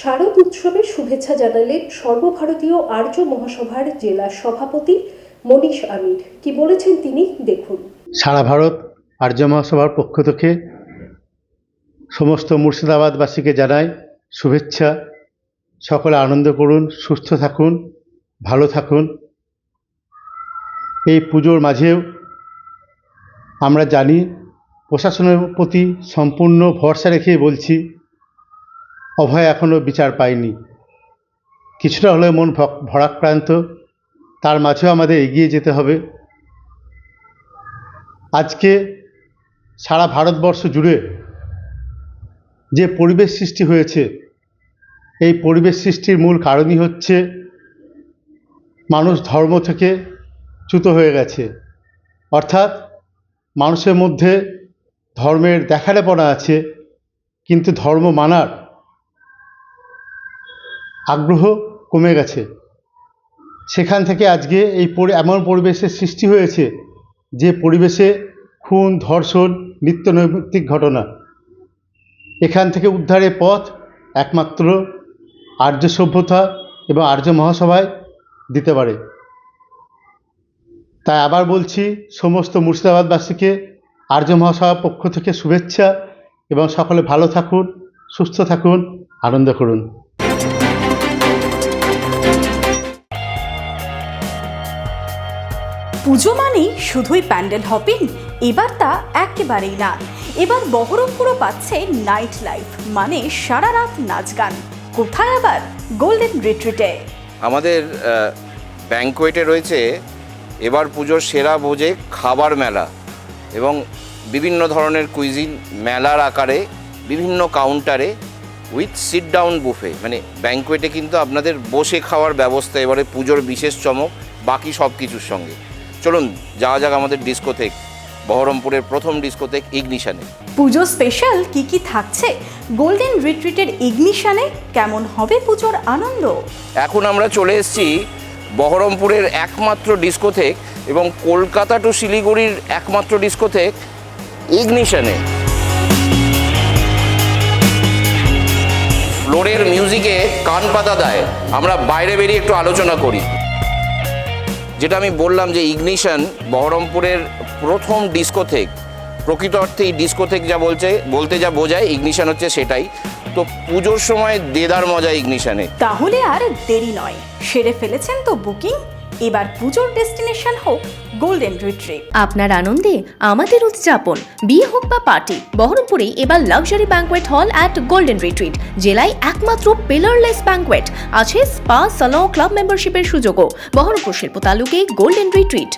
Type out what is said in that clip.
শারদ উৎসবে শুভেচ্ছা জানালেন সর্বভারতীয় আর্য মহাসভার জেলা সভাপতি মনীষ আমির। কি বলেছেন তিনি? দেখুন। সারা ভারত আর্য মহাসভার পক্ষ থেকে সমস্ত মুর্শিদাবাদবাসীকে জানাই শুভেচ্ছা। সকলে আনন্দ করুন, সুস্থ থাকুন, ভালো থাকুন। এই পুজোর মাঝেও আমরা জানি প্রশাসনের প্রতি সম্পূর্ণ ভরসা রেখেই বলছি অভয় এখনও বিচার পায়নি। কিছুটা হলেও মন ভরাক্রান্ত, তার মাঝেও আমাদের এগিয়ে যেতে হবে। আজকে সারা ভারতবর্ষ জুড়ে যে পরিবেশ সৃষ্টি হয়েছে, এই পরিবেশ সৃষ্টির মূল কারণই হচ্ছে মানুষ ধর্ম থেকে চ্যুত হয়ে গেছে। অর্থাৎ মানুষের মধ্যে ধর্মের দেখালেপনা আছে, কিন্তু ধর্ম মানার আগ্রহ কমে গেছে। সেখান থেকে আজকে এই এমন পরিবেশের সৃষ্টি হয়েছে যে পরিবেশে খুন, ধর্ষণ নিত্য নৈমিত্তিক ঘটনা। এখান থেকে উদ্ধারের পথ একমাত্র আর্য সভ্যতা এবং আর্য মহাসভায় দিতে পারে। তাই আবার বলছি, সমস্ত মুর্শিদাবাদবাসীকে আর্য মহাসভার পক্ষ থেকে শুভেচ্ছা এবং সকলে ভালো থাকুন, সুস্থ থাকুন, আনন্দ করুন। পুজো মানেই শুধুই প্যান্ডেল হপিং, এবার তা একেবারেই না। এবার বহরমপুরও পাচ্ছে নাইট লাইফ মানে সারা রাত নাচ গান। কোথায় আবার গোল্ডেন রিট্রিটে আমাদের ব্যাংকোয়েটে রয়েছে এবার পুজোর সেরা ভোজে খাবার মেলা এবং বিভিন্ন ধরনের কুইজিন মেলার আকারে বিভিন্ন কাউন্টারে উইথ সিট ডাউন বুফে মানে ব্যাংকোয়েটে কিন্তু আপনাদের বসে খাওয়ার ব্যবস্থা, এবারে পুজোর বিশেষ চমক, বাকি সব কিছুর সঙ্গে। চলুন যাওয়া যাক আমাদের ডিস্কোথেক বহরমপুরের প্রথম ডিস্কোথেক ইগনিশানে। পুজো স্পেশাল কি কি থাকছে? গোল্ডেন রিট্রিটের ইগনিশানে কেমন হবে পুজোর আনন্দ? এখন আমরা চলে এসেছি বহরমপুরের একমাত্র ডিস্কোথেক এবং কলকাতা টু শিলিগুড়ির একমাত্র ডিস্কোথেক ইগনিশানে। ফ্লোরের মিউজিকে কান পাতা দেয়। আমরা বাইরে বেরিয়ে একটু আলোচনা করি। যেটা আমি বললাম যে ইগনিশন বহরমপুরের প্রথম ডিস্কোথেক, প্রকৃত অর্থে এই ডিস্কোথেক যা বলছে, বলতে যা বোঝায়, ইগনিশন হচ্ছে সেটাই। তো পুজোর সময় দেদার মজা ইগনিশনে। তাহলে আর দেরি নয়। সেরে ফেলেছেন তো বুকিং? এবার পুজোর ডেস্টিনেশন হোক গোল্ডেন রিট্রিট আপনার আনন্দে আমাদের উদযাপন, বিয়ে হোক বা পার্টি, বহরমপুরে এবার luxury banquet hall at golden retreat জেলায় একমাত্র পিলারলেস ব্যাঙ্কোয়েট আছে স্পা সালন ক্লাব মেম্বারশিপের সুযোগও, বহরমপুর শিল্প তালুকে গোল্ডেন রিট্রিট